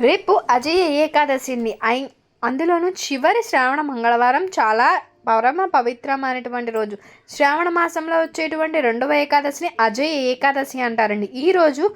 రేపు అజయ ఏకాదశిని. ఐ అందులోనూ చివరి శ్రావణ మంగళవారం చాలా పరమ పవిత్రమైనటువంటి రోజు. శ్రావణ మాసంలో వచ్చేటువంటి రెండవ ఏకాదశిని అజయ ఏకాదశి అంటారండి. ఈరోజు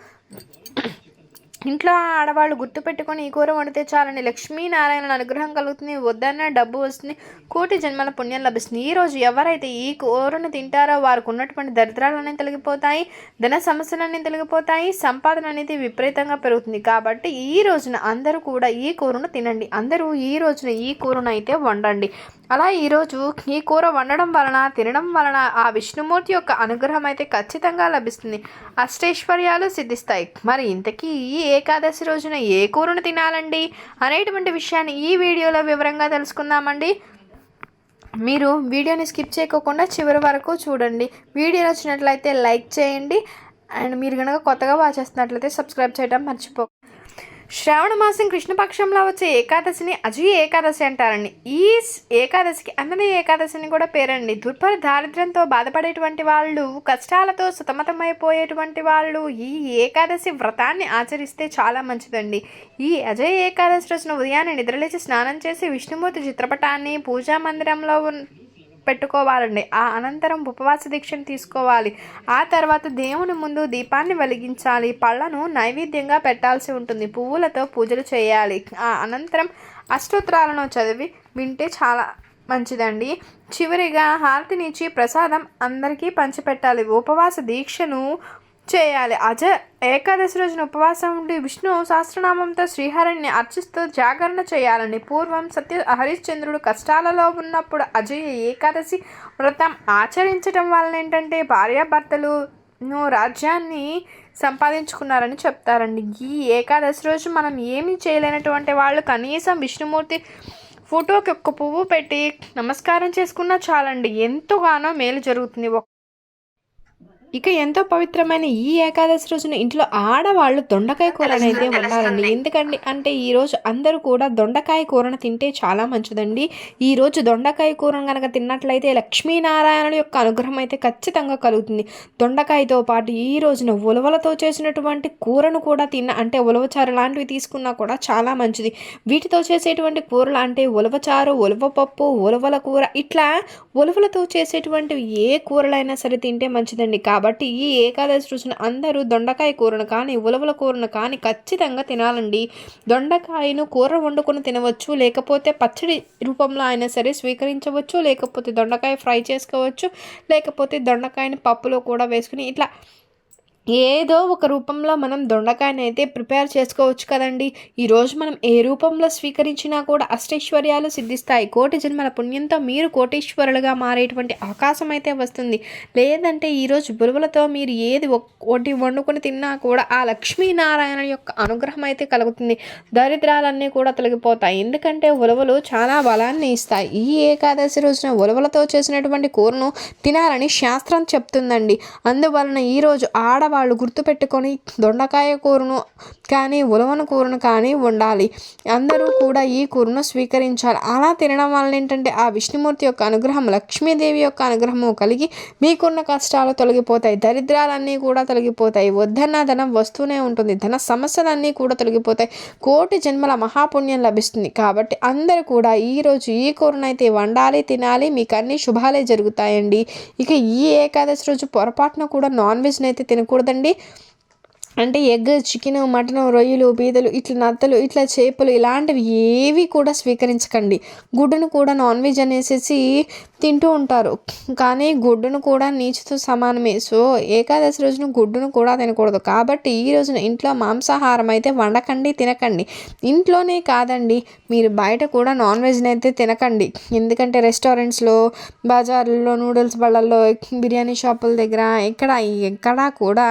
ఇంట్లో ఆడవాళ్ళు గుర్తుపెట్టుకొని ఈ కూర వండితే చాలండి లక్ష్మీనారాయణ అనుగ్రహం కలుగుతుంది వద్దన్న డబ్బు వస్తుంది కోటి జన్మల పుణ్యం లభిస్తుంది. ఈ రోజు ఎవరైతే ఈ కూరను తింటారో వారికి ఉన్నటువంటి దరిద్రాలన్నీ తొలగిపోతాయి ధన సమస్యలన్నీ తొలగిపోతాయి సంపాదన అనేది విపరీతంగా పెరుగుతుంది. కాబట్టి ఈ రోజున అందరూ కూడా ఈ కూరను తినండి. అందరూ ఈ రోజున ఈ కూరను అయితే వండండి. అలా ఈరోజు ఈ కూర వండడం వలన తినడం వలన ఆ విష్ణుమూర్తి యొక్క అనుగ్రహం అయితే ఖచ్చితంగా లభిస్తుంది. అష్టైశ్వర్యాలు సిద్ధిస్తాయి. మరి ఇంతకీ ఈ ఏకాదశి రోజున ఏ కూరను తినాలండి? అనేటువంటి విషయాన్ని ఈ వీడియోలో వివరంగా తెలుసుకుందామండి. మీరు వీడియోని స్కిప్ చేయకోకుండా చివరి వరకు చూడండి. వీడియో నచ్చినట్లయితే లైక్ చేయండి. అండ్ మీరు కనుక కొత్తగా వాచ్ చేస్తున్నట్లయితే సబ్స్క్రైబ్ చేయడం మర్చిపో శ్రావణ మాసం కృష్ణపక్షంలో వచ్చే ఏకాదశిని అజయ ఏకాదశి అంటారండి. ఈ ఏకాదశికి అన్నది ఏకాదశిని కూడా పేరండి. దుర్భర దారిద్ర్యంతో బాధపడేటువంటి వాళ్ళు కష్టాలతో సుతమతమైపోయేటువంటి వాళ్ళు ఈ ఏకాదశి వ్రతాన్ని ఆచరిస్తే చాలా మంచిదండి. ఈ అజయ ఏకాదశి రోజున ఉదయాన్నే నిద్రలేచి స్నానం చేసి విష్ణుమూర్తి చిత్రపటాన్ని పూజా మందిరంలో పెట్టుకోవాలండి. ఆ అనంతరం ఉపవాస దీక్షను తీసుకోవాలి. ఆ తర్వాత దేవుని ముందు దీపాన్ని వెలిగించాలి. పళ్ళను నైవేద్యంగా పెట్టాల్సి ఉంటుంది. పువ్వులతో పూజలు చేయాలి. ఆ అనంతరం అష్టోత్తరాలను చదివి వింటే చాలా మంచిదండి. చివరిగా హారతినిచ్చి ప్రసాదం అందరికీ పంచిపెట్టాలి. ఉపవాస దీక్షను చేయాలి. అజ ఏకాదశి రోజున ఉపవాసం ఉండి విష్ణు సహస్రనామంతో శ్రీహరిని అర్చిస్తూ జాగరణ చేయాలని పూర్వం సత్య హరిశ్చంద్రుడు కష్టాలలో ఉన్నప్పుడు అజయ ఏకాదశి వ్రతం ఆచరించడం వలన ఏంటంటే భార్యాభర్తలు రాజ్యాన్ని సంపాదించుకున్నారని చెప్తారండి. ఈ ఏకాదశి రోజు మనం ఏమీ చేయలేనటువంటి వాళ్ళు కనీసం విష్ణుమూర్తి ఫోటోకి ఒక్క పువ్వు పెట్టి నమస్కారం చేసుకున్నా చాలండి. ఎంతగానో మేలు జరుగుతుంది. ఇక ఎంతో పవిత్రమైన ఈ ఏకాదశి రోజున ఇంట్లో ఆడవాళ్ళు దొండకాయ కూరని అయితే వండాలండి. ఎందుకండి అంటే ఈ రోజు అందరూ కూడా దొండకాయ కూరను తింటే చాలా మంచిదండి. ఈ రోజు దొండకాయ కూరను కనుక తిన్నట్లయితే లక్ష్మీనారాయణుడి యొక్క అనుగ్రహం అయితే ఖచ్చితంగా కలుగుతుంది. దొండకాయతో పాటు ఈ రోజున ఉలవలతో చేసినటువంటి కూరను కూడా తిన్న అంటే ఉలవచారు లాంటివి తీసుకున్నా కూడా చాలా మంచిది. వీటితో చేసేటువంటి కూరలు అంటే ఉలవచారు ఉలవపప్పు ఉలవల కూర ఇట్లా ఉలవలతో చేసేటువంటివి ఏ కూరలైనా సరే తింటే మంచిదండి. కాబట్టి ఈ ఏకాదశి రుచిన అందరూ దొండకాయ కూరను కానీ ఉలవల కూరను కానీ ఖచ్చితంగా తినాలండి. దొండకాయను కూర వండుకొని తినవచ్చు లేకపోతే పచ్చడి రూపంలో అయినా సరే స్వీకరించవచ్చు లేకపోతే దొండకాయ ఫ్రై చేసుకోవచ్చు లేకపోతే దొండకాయని పప్పులో కూడా వేసుకుని ఇట్లా ఏదో ఒక రూపంలో మనం దొండకాయని అయితే ప్రిపేర్ చేసుకోవచ్చు కదండి. ఈరోజు మనం ఏ రూపంలో స్వీకరించినా కూడా అష్టైశ్వర్యాలు సిద్ధిస్తాయి. కోటి జన్మల పుణ్యంతో మీరు కోటీశ్వరులుగా మారేటువంటి అవకాశం అయితే వస్తుంది. లేదంటే ఈరోజు బురువులతో మీరు ఏది ఒకటి వండుకొని తిన్నా కూడా ఆ లక్ష్మీనారాయణ యొక్క అనుగ్రహం అయితే కలుగుతుంది. దరిద్రాలన్నీ కూడా తొలగిపోతాయి. ఎందుకంటే ఉలవలు చాలా బలాన్ని ఇస్తాయి. ఈ ఏకాదశి రోజున ఉలవలతో చేసినటువంటి కూరను తినాలని శాస్త్రం చెప్తుందండి. అందువలన ఈరోజు వాళ్ళు గుర్తుపెట్టుకొని దొండకాయ కూరను కానీ ఉలవన కూరను కానీ వండాలి. అందరూ కూడా ఈ కూరను స్వీకరించాలి. అలా తినడం వల్ల ఏంటంటే ఆ విష్ణుమూర్తి యొక్క అనుగ్రహం లక్ష్మీదేవి యొక్క అనుగ్రహము కలిగి మీకున్న కష్టాలు తొలగిపోతాయి. దరిద్రాలన్నీ కూడా తొలగిపోతాయి. వద్దన్న ధనం వస్తూనే ఉంటుంది. ధన సమస్యలన్నీ కూడా తొలగిపోతాయి. కోటి జన్మల మహాపుణ్యం లభిస్తుంది. కాబట్టి అందరూ కూడా ఈరోజు ఈ కూరనైతే వండాలి తినాలి. మీకు అన్ని శుభాలే జరుగుతాయండి. ఇక ఈ ఏకాదశి రోజు పొరపాటున కూడా నాన్ వెజ్ని అయితే తినకూడదండి అంటే ఎగ్ చికెన్ మటన్ రొయ్యలు పీదలు ఇట్లా నత్తలు ఇట్లా చేపలు ఇలాంటివి ఏవి కూడా స్వీకరించకండి. గుడ్డును కూడా నాన్ వెజ్ అనేసి తింటూ ఉంటారు. కానీ గుడ్డును కూడా నీచుతో సమానమే. సో ఏకాదశి రోజున గుడ్డును కూడా తినకూడదు. కాబట్టి ఈ రోజున ఇంట్లో మాంసాహారం అయితే వండకండి తినకండి. ఇంట్లోనే కాదండి మీరు బయట కూడా నాన్ వెజ్ని అయితే తినకండి. ఎందుకంటే రెస్టారెంట్స్లో బజార్లలో నూడిల్స్ బళ్ళల్లో బిర్యానీ షాపుల దగ్గర ఎక్కడ ఎక్కడా కూడా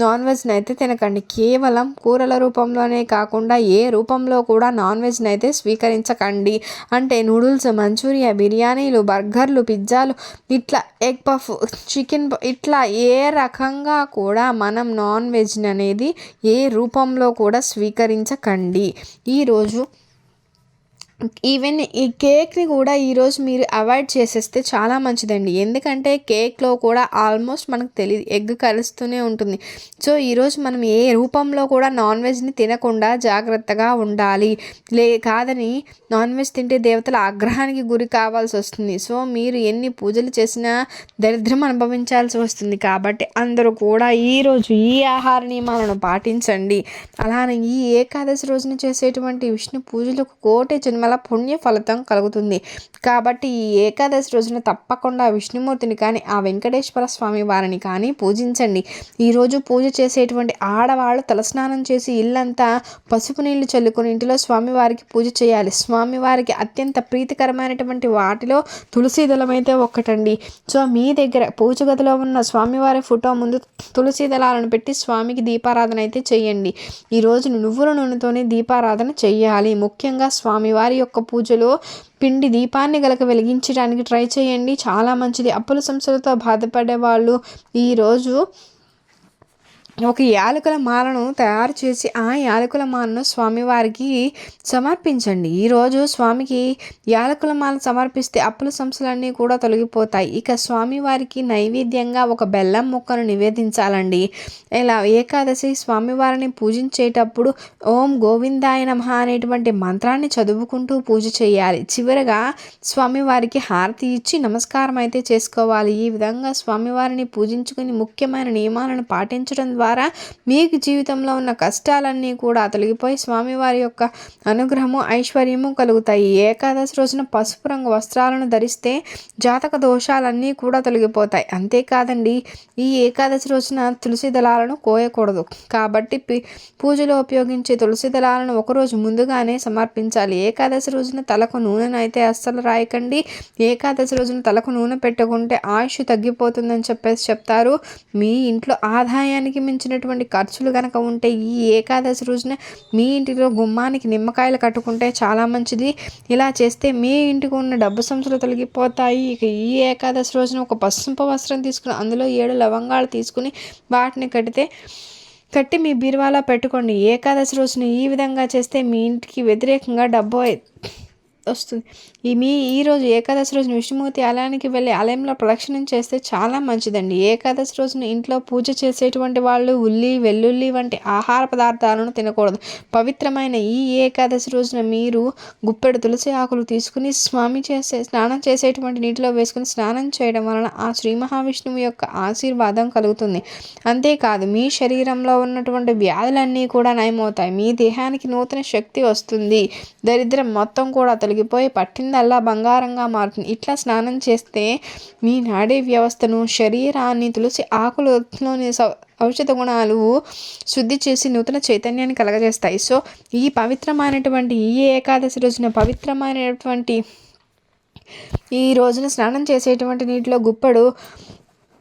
నాన్ వెజ్ని అయితే తినకండి కేవలం కూరల రూపంలోనే కాకుండా ఏ రూపంలో కూడా నాన్ వెజ్ని అయితే స్వీకరించకండి. అంటే నూడిల్స్ మంచూరియా బిర్యానీలు బర్గర్లు పిజ్జాలు ఇట్లా ఎగ్ పఫ్ చికెన్ ఇట్లా ఏ రకంగా కూడా మనం నాన్ వెజ్ అనేది ఏ రూపంలో కూడా స్వీకరించకండి. ఈరోజు ఈవెన్ ఈ కేక్ని కూడా ఈరోజు మీరు అవాయిడ్ చేసేస్తే చాలా మంచిదండి. ఎందుకంటే కేక్లో కూడా ఆల్మోస్ట్ మనకు తెలియదు ఎగ్ కలుస్తూనే ఉంటుంది. సో ఈరోజు మనం ఏ రూపంలో కూడా నాన్ వెజ్ని తినకుండా జాగ్రత్తగా ఉండాలి. లే కాదని నాన్ వెజ్ తింటే దేవతల ఆగ్రహానికి గురి కావాల్సి వస్తుంది. సో మీరు ఎన్ని పూజలు చేసినా దరిద్రం అనుభవించాల్సి వస్తుంది. కాబట్టి అందరూ కూడా ఈరోజు ఈ ఆహార నియమాలను పాటించండి. అలానే ఈ ఏకాదశి రోజున చేసేటువంటి విష్ణు పూజలకు కోటే జన్మ జన్మల పుణ్య ఫలితం కలుగుతుంది. కాబట్టి ఈ ఏకాదశి రోజున తప్పకుండా విష్ణుమూర్తిని కానీ ఆ వెంకటేశ్వర స్వామి వారిని కానీ పూజించండి. ఈరోజు పూజ చేసేటువంటి ఆడవాళ్ళు తలస్నానం చేసి ఇల్లంతా పసుపు నీళ్ళు చల్లుకొని ఇంటిలో స్వామివారికి పూజ చేయాలి. స్వామివారికి అత్యంత ప్రీతికరమైనటువంటి వాటిలో తులసి దళం అయితే ఒక్కటండి. సో మీ దగ్గర పూజ గదిలో ఉన్న స్వామివారి ఫోటో ముందు తులసి దళాలను పెట్టి స్వామికి దీపారాధన అయితే చేయండి. ఈరోజు నువ్వుల నూనెతోనే దీపారాధన చేయాలి. ముఖ్యంగా స్వామివారి యొక్క పూజలో పిండి దీపాన్ని గలక వెలిగించడానికి ట్రై చేయండి. చాలా మంచిది. అప్పుల సమస్యలతో బాధపడే వాళ్ళు ఈరోజు ఒక యాలకుల మాలను తయారు చేసి ఆ యాలకుల మాలను స్వామివారికి సమర్పించండి. ఈరోజు స్వామికి యాలకుల మాల సమర్పిస్తే అప్పుల సమస్యలన్నీ కూడా తొలగిపోతాయి. ఇక స్వామివారికి నైవేద్యంగా ఒక బెల్లం ముక్కను నివేదించాలండి. ఇలా ఏకాదశి స్వామివారిని పూజించేటప్పుడు ఓం గోవిందాయ నమ అనేటువంటి మంత్రాన్ని చదువుకుంటూ పూజ చేయాలి. చివరగా స్వామివారికి హారతి ఇచ్చి నమస్కారం అయితే చేసుకోవాలి. ఈ విధంగా స్వామివారిని పూజించుకుని ముఖ్యమైన నియమాలను పాటించడం ద్వారా ద్వారా మీకు జీవితంలో ఉన్న కష్టాలన్నీ కూడా తొలగిపోయి స్వామివారి యొక్క అనుగ్రహము ఐశ్వర్యము కలుగుతాయి. ఏకాదశి రోజున పసుపు రంగు వస్త్రాలను ధరిస్తే జాతక దోషాలన్నీ కూడా తొలగిపోతాయి. అంతేకాదండి ఈ ఏకాదశి రోజున తులసి దళాలను కోయకూడదు. కాబట్టి పూజలో ఉపయోగించే తులసి దళాలను ఒకరోజు ముందుగానే సమర్పించాలి. ఏకాదశి రోజున తలకు నూనెను అయితే అస్సలు రాయకండి. ఏకాదశి రోజున తలకు నూనె పెట్టుకుంటే ఆయుష్ తగ్గిపోతుందని చెప్పేసి చెప్తారు. మీ ఇంట్లో ఆదాయానికి మించి సంబంధించినటువంటి ఖర్చులు కనుక ఉంటే ఈ ఏకాదశి రోజున మీ ఇంటిలో గుమ్మానికి నిమ్మకాయలు కట్టుకుంటే చాలా మంచిది. ఇలా చేస్తే మీ ఇంటికి ఉన్న డబ్బు సంచులు తొలగిపోతాయి. ఇక ఈ ఏకాదశి రోజున ఒక పసుపు వస్త్రం తీసుకుని అందులో ఏడు లవంగాలు తీసుకుని వాటిని కడితే కట్టి మీ బీరువాలో పెట్టుకోండి. ఏకాదశి రోజున ఈ విధంగా చేస్తే మీ ఇంటికి వ్యతిరేకంగా డబ్బు వస్తుంది. ఈ మీ ఈరోజు ఏకాదశి రోజున విష్ణుమూర్తి ఆలయానికి వెళ్ళి ఆలయంలో ప్రదక్షిణం చేస్తే చాలా మంచిదండి. ఏకాదశి రోజున ఇంట్లో పూజ చేసేటువంటి వాళ్ళు ఉల్లి వెల్లుల్లి వంటి ఆహార పదార్థాలను తినకూడదు. పవిత్రమైన ఈ ఏకాదశి రోజున మీరు గుప్పెడు తులసి ఆకులు తీసుకుని స్వామి చేసే స్నానం చేసేటువంటి నీటిలో వేసుకుని స్నానం చేయడం వలన ఆ శ్రీ మహావిష్ణువు యొక్క ఆశీర్వాదం కలుగుతుంది. అంతేకాదు మీ శరీరంలో ఉన్నటువంటి వ్యాధులన్నీ కూడా నయమవుతాయి. మీ దేహానికి నూతన శక్తి వస్తుంది. దరిద్రం మొత్తం కూడా తొలగిపోయి పట్టిందల్లా బంగారంగా మారుతుంది. ఇట్లా స్నానం చేస్తే మీ నాడీ వ్యవస్థను శరీరాన్ని తులసి ఆకులలోని ఔషధ గుణాలు శుద్ధి చేసి నూతన చైతన్యాన్ని కలగజేస్తాయి. సో ఈ పవిత్రమైనటువంటి ఈ ఏకాదశి రోజున పవిత్రమైనటువంటి ఈ రోజున స్నానం చేసేటువంటి నీటిలో గుప్పడు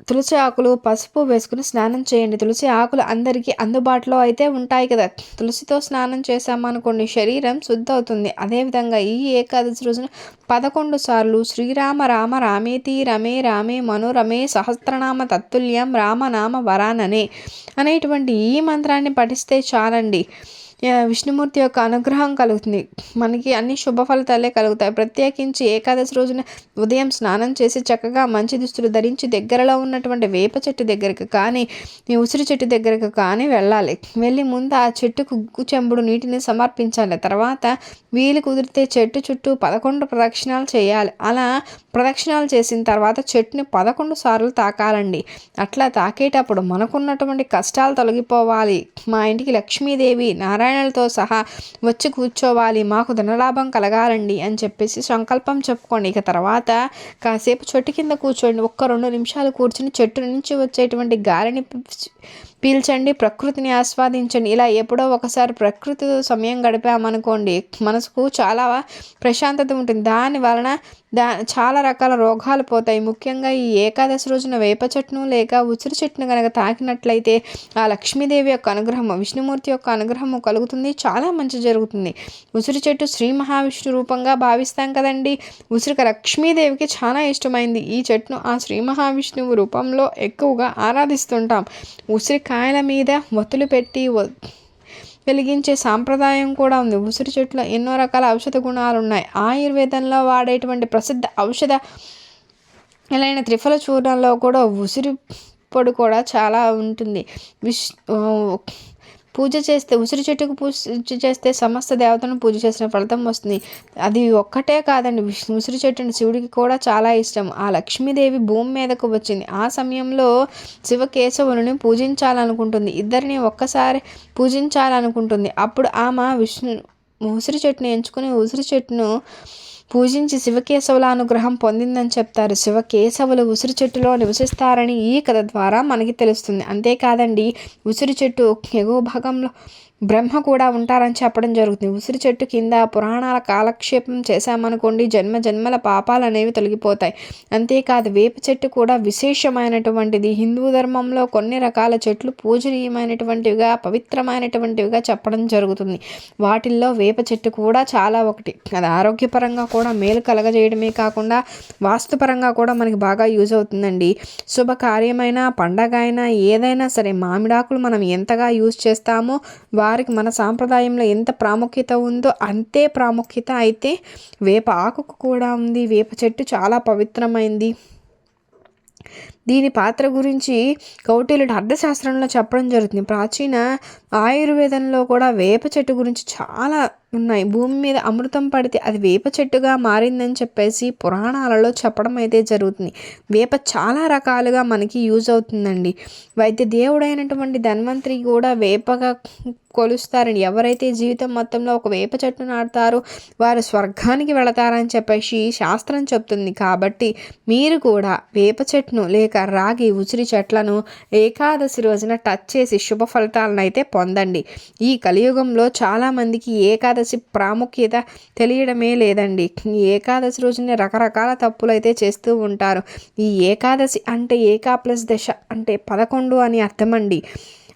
తులసి ఆకులు పసుపు వేసుకుని స్నానం చేయండి. తులసి ఆకులు అందరికీ అందుబాటులో అయితే ఉంటాయి కదా. తులసితో స్నానం చేశామనుకోండి శరీరం శుద్ధ అవుతుంది అదేవిధంగా ఈ ఏకాదశి రోజున పదకొండు సార్లు శ్రీరామ రామ రామేతి రమే రామే మనోరమే సహస్రనామ తత్తుల్యం రామనామ వరాననే అనేటువంటి ఈ మంత్రాన్ని పఠిస్తే చాలండి. విష్ణుమూర్తి యొక్క అనుగ్రహం కలుగుతుంది. మనకి అన్ని శుభ ఫలితాలే కలుగుతాయి. ప్రత్యేకించి ఏకాదశి రోజున ఉదయం స్నానం చేసి చక్కగా మంచి దుస్తులు ధరించి దగ్గరలో ఉన్నటువంటి వేప చెట్టు దగ్గరికి కానీ ఉసిరి చెట్టు దగ్గరకు కానీ వెళ్ళాలి. వెళ్ళి ముందు ఆ చెట్టుకు చెంబుడు నీటిని సమర్పించాలి. తర్వాత వీలు కుదిరితే చెట్టు చుట్టూ పదకొండు ప్రదక్షిణాలు చేయాలి. అలా ప్రదక్షిణాలు చేసిన తర్వాత చెట్టుని పదకొండు సార్లు తాకాలండి. అట్లా తాకేటప్పుడు మనకున్నటువంటి కష్టాలు తొలగిపోవాలి. మా ఇంటికి లక్ష్మీదేవి నారాయణ నారాయణలతో సహా వచ్చి కూర్చోవాలి మాకు ధనలాభం కలగాలండి అని చెప్పేసి సంకల్పం చెప్పుకోండి. ఇక తర్వాత కాసేపు చెట్టు కింద కూర్చోండి. ఒక్క రెండు నిమిషాలు కూర్చుని చెట్టు నుంచి వచ్చేటువంటి గాలిని పీల్చండి ప్రకృతిని ఆస్వాదించండి. ఇలా ఎప్పుడో ఒకసారి ప్రకృతితో సమయం గడిపామనుకోండి మనసుకు చాలా ప్రశాంతత ఉంటుంది. దాని వలన దా చాలా రకాల రోగాలు పోతాయి. ముఖ్యంగా ఈ ఏకాదశి రోజున వేప చెట్టును లేక ఉసిరి చెట్టును కనుక తాకినట్లయితే ఆ లక్ష్మీదేవి యొక్క అనుగ్రహం విష్ణుమూర్తి యొక్క అనుగ్రహం కలుగుతుంది. చాలా మంచి జరుగుతుంది. ఉసిరి చెట్టు శ్రీ మహావిష్ణు రూపంగా భావిస్తాం కదండి. ఉసిరిక లక్ష్మీదేవికి చాలా ఇష్టమైంది. ఈ చెట్టును ఆ శ్రీ మహావిష్ణువు రూపంలో ఎక్కువగా ఆరాధిస్తుంటాం. కాయల మీద ఒత్తులు పెట్టి వెలిగించే సాంప్రదాయం కూడా ఉంది. ఉసిరి చెట్లు ఎన్నో రకాల ఔషధ గుణాలు ఉన్నాయి. ఆయుర్వేదంలో వాడేటువంటి ప్రసిద్ధ ఔషధ ఇలాంటి త్రిఫల చూర్ణంలో కూడా ఉసిరి పొడి కూడా చాలా ఉంటుంది. విష్ పూజ చేస్తే ఉసిరి చెట్టుకు పూజ చేస్తే సమస్త దేవతను పూజ చేసిన ఫలితం వస్తుంది. అది ఒక్కటే కాదండి. ఉసిరి చెట్టుని శివుడికి కూడా చాలా ఇష్టం. ఆ లక్ష్మీదేవి భూమి మీదకు వచ్చింది. ఆ సమయంలో శివకేశవులను పూజించాలనుకుంటుంది. ఇద్దరిని ఒక్కసారి పూజించాలనుకుంటుంది. అప్పుడు ఆమె విష్ణు ఉసిరి చెట్టును ఎంచుకుని ఉసిరి చెట్టును పూజించి శివకేశవుల అనుగ్రహం పొందిందని చెప్తారు. శివకేశవులు ఉసిరి చెట్టులో నివసిస్తారని ఈ కథ ద్వారా మనకి తెలుస్తుంది. అంతేకాదండి ఉసిరి చెట్టు ఎగువ భాగంలో బ్రహ్మ కూడా ఉంటారని చెప్పడం జరుగుతుంది. ఉసిరి చెట్టు కింద పురాణాల కాలక్షేపం చేశామనుకోండి జన్మ జన్మల పాపాలు అనేవి తొలగిపోతాయి. అంతేకాదు వేప చెట్టు కూడా విశేషమైనటువంటిది. హిందూ ధర్మంలో కొన్ని రకాల చెట్లు పూజనీయమైనటువంటివిగా పవిత్రమైనటువంటివిగా చెప్పడం జరుగుతుంది. వాటిల్లో వేప చెట్టు కూడా చాలా ఒకటి. అది ఆరోగ్యపరంగా కూడా మేలు కలగజేయడమే కాకుండా వాస్తుపరంగా కూడా మనకి బాగా యూజ్ అవుతుందండి. శుభకార్యమైన పండగ అయినా ఏదైనా సరే మామిడాకులు మనం ఎంతగా యూజ్ చేస్తామో వారికి మన సాంప్రదాయంలో ఎంత ప్రాముఖ్యత ఉందో అంతే ప్రాముఖ్యత అయితే వేప ఆకుకు కూడా ఉంది. వేప చెట్టు చాలా పవిత్రమైంది. దీని పాత్ర గురించి కౌటిల్యుడు అర్థశాస్త్రంలో చెప్పడం జరుగుతుంది. ప్రాచీన ఆయుర్వేదంలో కూడా వేప చెట్టు గురించి చాలా ఉన్నాయి. భూమి మీద అమృతం పడితే అది వేప చెట్టుగా మారిందని చెప్పేసి పురాణాలలో చెప్పడం అయితే జరుగుతుంది. వేప చాలా రకాలుగా మనకి యూజ్ అవుతుందండి. వైద్య దేవుడైనటువంటి ధన్వంతరి కూడా వేపగా కొలుస్తారని ఎవరైతే జీవితం మొత్తంలో ఒక వేప చెట్టు నాటుతారో వారు స్వర్గానికి వెళతారని చెప్పేసి శాస్త్రం చెప్తుంది. కాబట్టి మీరు కూడా వేప చెట్టును లేక రాగి ఉసిరి చెట్లను ఏకాదశి రోజున టచ్ చేసి శుభ ఫలితాలను అయితే పొందండి. ఈ కలియుగంలో చాలామందికి ఏకాదశి ప్రాముఖ్యత తెలియడమే లేదండి. ఈ ఏకాదశి రోజునే రకరకాల తప్పులు అయితే చేస్తూ ఉంటారు. ఈ ఏకాదశి అంటే ఏకా ప్లస్ దశ అంటే పదకొండు అని అర్థమండి.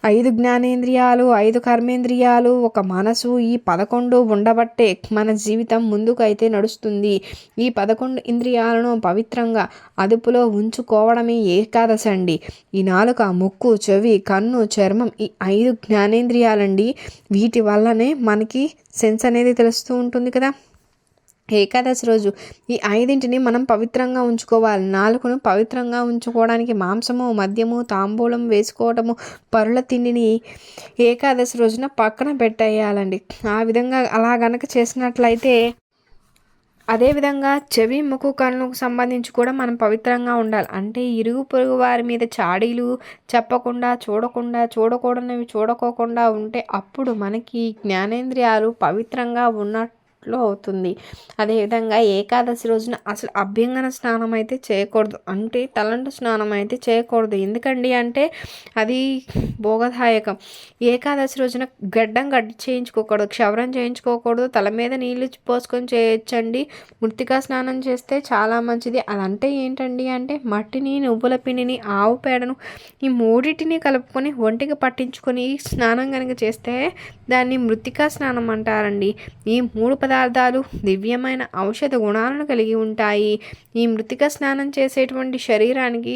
ఐదు జ్ఞానేంద్రియాలు ఐదు కర్మేంద్రియాలు ఒక మనసు ఈ పదకొండు ఉండబట్టే మన జీవితం ముందుకు అయితే నడుస్తుంది. ఈ పదకొండు ఇంద్రియాలను పవిత్రంగా అదుపులో ఉంచుకోవడమే ఏకాదశి అండి. ఈ నాలుక ముక్కు చెవి కన్ను చర్మం ఈ ఐదు జ్ఞానేంద్రియాలండి. వీటి వల్లనే మనకి సెన్స్ అనేది తెలుస్తూ ఉంటుంది కదా? ఏకాదశి రోజు ఈ ఐదింటిని మనం పవిత్రంగా ఉంచుకోవాలి. నాలుగును పవిత్రంగా ఉంచుకోవడానికి మాంసము మద్యము తాంబూలం వేసుకోవటము పరుల తిండిని ఏకాదశి రోజున పక్కన పెట్టేయాలండి. ఆ విధంగా అలా గనక చేసినట్లయితే అదేవిధంగా చెవి ముక్కు కళ్ళకు సంబంధించి కూడా మనం పవిత్రంగా ఉండాలి. అంటే ఇరుగు పొరుగు వారి మీద చాడీలు చెప్పకుండా చూడకుండా చూడకూడనివి చూడకోకుండా ఉంటే అప్పుడు మనకి జ్ఞానేంద్రియాలు పవిత్రంగా ఉన్నట్టు లో అవుతుంది. అదేవిధంగా ఏకాదశి రోజున అసలు అభ్యంగన స్నానం అయితే చేయకూడదు. అంటే తలంటు స్నానం అయితే చేయకూడదు. ఎందుకండి అంటే అది భోగదాయకం. ఏకాదశి రోజున గడ్డం గడ్డి చేయించుకోకూడదు క్షవరం చేయించుకోకూడదు తల మీద నీళ్ళు పోసుకొని చేయొచ్చండి. మృతికా స్నానం చేస్తే చాలా మంచిది. అదంటే ఏంటండి అంటే మట్టిని నువ్వుల పిండిని ఆవు పేడను ఈ మూడింటిని కలుపుకొని ఒంటికి పట్టించుకొని స్నానం కనుక చేస్తే దాన్ని మృతికా స్నానం అంటారండి. ఈ మూడు పదార్థాలు దివ్యమైన ఔషధ గుణాలను కలిగి ఉంటాయి. ఈ మృతిక స్నానం చేసేటువంటి శరీరానికి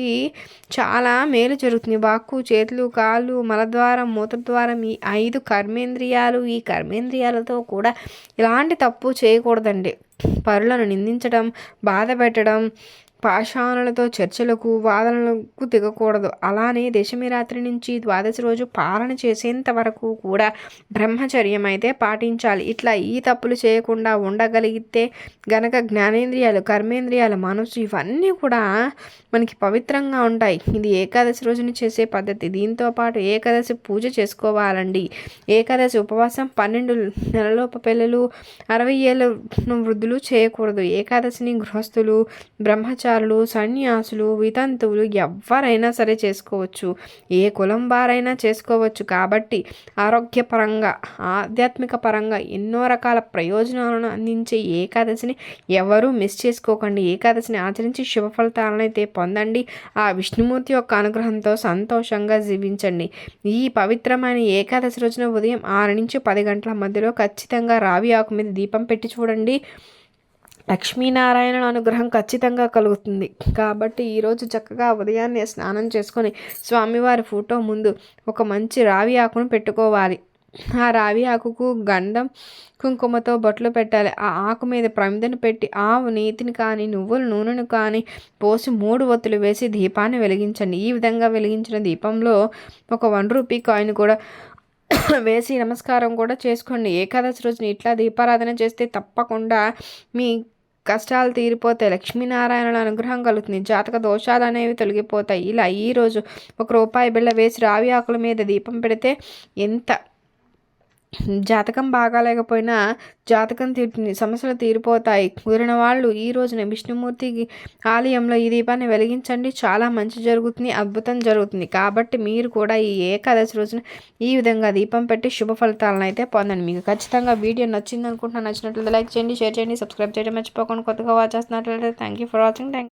చాలా మేలు జరుగుతుంది. వాక్కు చేతులు కాళ్ళు మలద్వారం మూత్రద్వారం ఈ ఐదు కర్మేంద్రియాలు ఈ కర్మేంద్రియాలతో కూడా ఇలాంటి తప్పు చేయకూడదండి. పరులను నిందించడం బాధ పెట్టడం పాషాణులతో చర్చలకు వాదనలకు దిగకూడదు. అలానే దశమి రాత్రి నుంచి ద్వాదశి రోజు పాలన చేసేంత వరకు కూడా బ్రహ్మచర్యం అయితే పాటించాలి. ఇట్లా ఈ తప్పులు చేయకుండా ఉండగలిగితే గనక జ్ఞానేంద్రియాలు కర్మేంద్రియాలు మనసు ఇవన్నీ కూడా మనకి పవిత్రంగా ఉంటాయి. ఇది ఏకాదశి రోజున చేసే పద్ధతి. దీంతో పాటు ఏకాదశి పూజ చేసుకోవాలండి. ఏకాదశి ఉపవాసం పన్నెండు నెలలోపు పిల్లలు అరవై ఏళ్ళ వృద్ధులు చేయకూడదు. ఏకాదశిని గృహస్థులు బ్రహ్మచారి బ్రహ్మచారులు సన్యాసులు వితంతువులు ఎవరైనా సరే చేసుకోవచ్చు. ఏ కులం వారైనా చేసుకోవచ్చు. కాబట్టి ఆరోగ్యపరంగా ఆధ్యాత్మిక పరంగా ఎన్నో రకాల ప్రయోజనాలను అందించే ఏకాదశిని ఎవరూ మిస్ చేసుకోకండి. ఏకాదశిని ఆచరించి శుభ ఫలితాలను అయితే పొందండి. ఆ విష్ణుమూర్తి యొక్క అనుగ్రహంతో సంతోషంగా జీవించండి. ఈ పవిత్రమైన ఏకాదశి రోజున ఉదయం ఆరు నుంచి పది గంటల మధ్యలో ఖచ్చితంగా రావి ఆకు మీద దీపం పెట్టి చూడండి. లక్ష్మీనారాయణ అనుగ్రహం ఖచ్చితంగా కలుగుతుంది. కాబట్టి ఈరోజు చక్కగా ఉదయాన్నే స్నానం చేసుకొని స్వామివారి ఫోటో ముందు ఒక మంచి రావి ఆకును పెట్టుకోవాలి. ఆ రావి ఆకుకు గంధం కుంకుమతో బొట్లు పెట్టాలి. ఆ ఆకు మీద ప్రమిదను పెట్టి ఆవు నీతిని కానీ నువ్వుల నూనెను కానీ పోసి మూడు ఒత్తులు వేసి దీపాన్ని వెలిగించండి. ఈ విధంగా వెలిగించిన దీపంలో ఒక వన్ రూపీ కాయిన్ కూడా వేసి నమస్కారం కూడా చేసుకోండి. ఏకాదశి రోజున ఇట్లా దీపారాధన చేస్తే తప్పకుండా మీ కష్టాలు తీరిపోతాయి. లక్ష్మీనారాయణుల అనుగ్రహం కలుగుతుంది. జాతక దోషాలు అనేవి తొలగిపోతాయి. ఇలా ఈరోజు ఒక రూపాయి బిళ్ళ వేసి రావి ఆకుల మీద దీపం పెడితే ఎంత జాతకం బాగాలేకపోయినా జాతకం తీరుతుంది సమస్యలు తీరిపోతాయి. కుదిరిన వాళ్ళు ఈ రోజున విష్ణుమూర్తికి ఆలయంలో ఈ దీపాన్ని వెలిగించండి. చాలా మంచి జరుగుతుంది. అద్భుతం జరుగుతుంది. కాబట్టి మీరు కూడా ఈ ఏకాదశి రోజున ఈ విధంగా దీపం పెట్టి శుభ ఫలితాలను అయితే పొందండి. మీకు ఖచ్చితంగా వీడియో నచ్చింది అనుకుంటున్నా నచ్చినట్లయితే లైక్ చేయండి షేర్ చేయండి సబ్స్క్రైబ్ చేయడం మర్చిపోకుండా కొత్తగా వాచ్ చేస్తున్నట్లయితే thank you for watching thank